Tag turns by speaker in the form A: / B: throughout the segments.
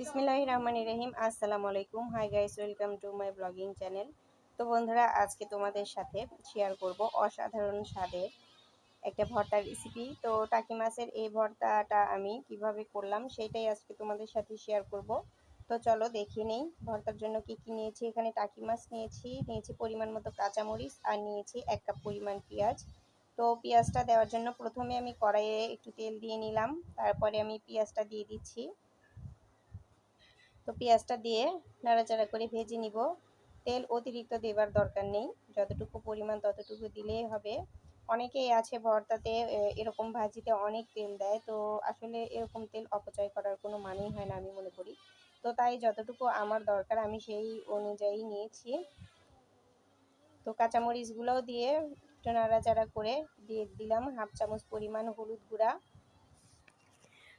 A: বিসমিল্লাহ রহমান রহিম। আসসালামু আলাইকুম hi guys welcome to my blogging channel তো বন্ধুরা, আজকে তোমাদের সাথে শেয়ার করব অসাধারণ স্বাদের একটা ভর্তার রেসিপি তো টাকি মাছের এই ভর্তাটা আমি কীভাবে করলাম, সেটাই আজকে তোমাদের সাথে শেয়ার করব। তো চলো দেখে নেই, ভর্তার জন্য কি কি নিয়েছি। এখানে টাকি মাছ নিয়েছি নিয়েছি পরিমাণ মতো কাঁচামরিচ আর নিয়েছি এক কাপ পরিমাণ পেঁয়াজ। তো পেঁয়াজটা দেওয়ার জন্য প্রথমে আমি কড়াইয়ে একটু তেল দিয়ে নিলাম, তারপরে আমি পেঁয়াজটা দিয়ে দিচ্ছি। তো পেঁয়াজটা দিয়ে নাড়াচাড়া করে ভেজে নিব। তেল অতিরিক্ত দেবার দরকার নেই, যতটুকু পরিমাণ ততটুকু দিলেই হবে। অনেকেই আছে ভর্তাতে এরকম ভাজিতে অনেক তেল দেয়, তো আসলে এরকম তেল অপচয় করার কোনো মানেই হয় না আমি মনে করি। তো তাই যতটুকু আমার দরকার আমি সেই অনুযায়ী নিয়েছি। তো কাঁচামরিচগুলোও দিয়ে একটু নাড়াচাড়া করে দিয়ে দিলাম, হাফ চামচ পরিমাণ হলুদ গুঁড়া।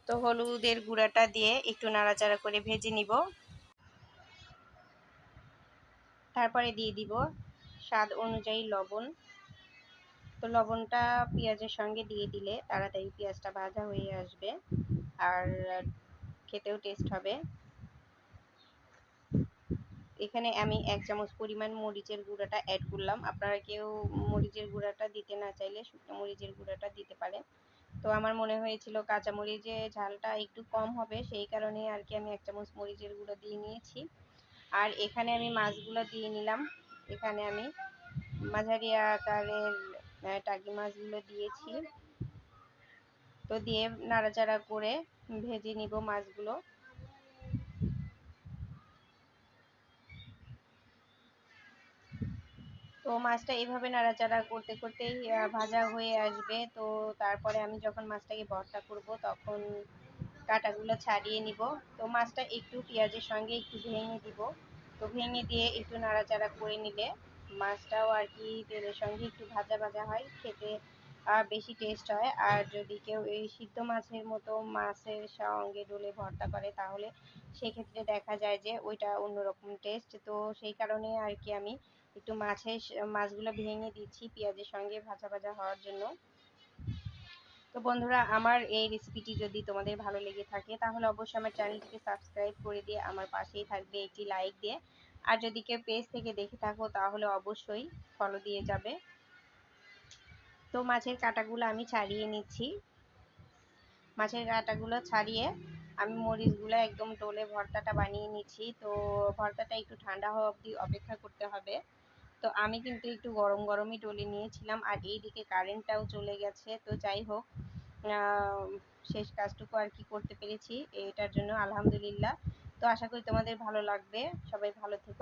A: তো হলুদের গুঁড়াটা দিয়ে একটু নাড়াচাড়া করে ভেজে নিব। তারপরে দিয়ে দিব স্বাদ অনুযায়ী লবণ। তো লবণটা পেঁয়াজের সঙ্গে দিয়ে দিলে তাড়াতাড়ি পেঁয়াজটা ভাজা হয়ে আসবে আর খেতেও টেস্ট হবে। এখানে আমি এক চামচ পরিমাণ মরিচের গুঁড়াটা অ্যাড করলাম। আপনারা কেউ মরিচের গুঁড়াটা দিতে না চাইলে শুকনো মরিচের গুঁড়াটা দিতে পারেন। তো আমার মনে হয়েছিল কাঁচা মরিচে ঝালটা একটু কম হবে, সেই কারণে আর কি আমি এক চামচ মরিচের গুঁড়ো দিয়ে নিয়েছি। আর এখানে আমি মাছগুলো দিয়ে নিলাম। এখানে আমি মাঝারি আকারের টাকি মাছগুলো দিয়েছি। তো দিয়ে নাড়াচাড়া করে ভেজে নিব মাছগুলো। তো মাছটা এইভাবে নাড়াচাড়া করতে করতেই ভাজা হয়ে আসবে। তো তারপরে আমি যখন মাছটাকে ভর্তা করব, তখন কাঁটাগুলো ছাড়িয়ে নিব। তো মাছটা একটু পেঁয়াজের সঙ্গে একটু ভেঙে দিব। তো ভেঙে দিয়ে একটু নাড়াচাড়া করে নিলে মাছটাও আর কি তেলের সঙ্গে একটু ভাজা ভাজা হয়। খেতে বেশি টেস্ট হয়। আর যদি কেউ এই সিদ্ধ মাছের মতো মাছের সঙ্গে ডলে ভর্তা করে, তাহলে সেক্ষেত্রে দেখা যায় যে ওইটা অন্যরকম টেস্ট তো সেই কারণে আর কি আমি একটু মাছের মাছগুলো ভেঙে দিচ্ছি পেঁয়াজের সঙ্গে ভাজা ভাজা হওয়ার জন্য। তো বন্ধুরা, আমার এই রেসিপিটি যদি তোমাদের ভালো লেগে থাকে, তাহলে অবশ্যই আমার চ্যানেলটিকে সাবস্ক্রাইব করে দিয়ে আমার পাশেই থাকবে একটি লাইক দিয়ে। আর যদি কেউ পেজ থেকে দেখে থাকো, তাহলে অবশ্যই ফলো দিয়ে যাবে। তো মাছের কাটাগুলো আমি ছাড়িয়ে নিচ্ছি। মাছের কাটাগুলো ছাড়িয়ে আমি মরিচগুলো একদম ডোলে ভর্তাটা বানিয়ে নিচ্ছি। তো ভর্তাটা একটু ঠান্ডা হওয়া অবধি অপেক্ষা করতে হবে। তো আমি কিন্তু একটু গরম গরমই ডলে নিয়েছিলাম আর এই দিকে কারেন্টটাও চলে গেছে। তো যাই হোক শেষ কাজটুকু আর কি করতে পেরেছি এটার জন্য আলহামদুলিল্লাহ। তো আশা করি তোমাদের ভালো লাগবে। সবাই ভালো থেকো।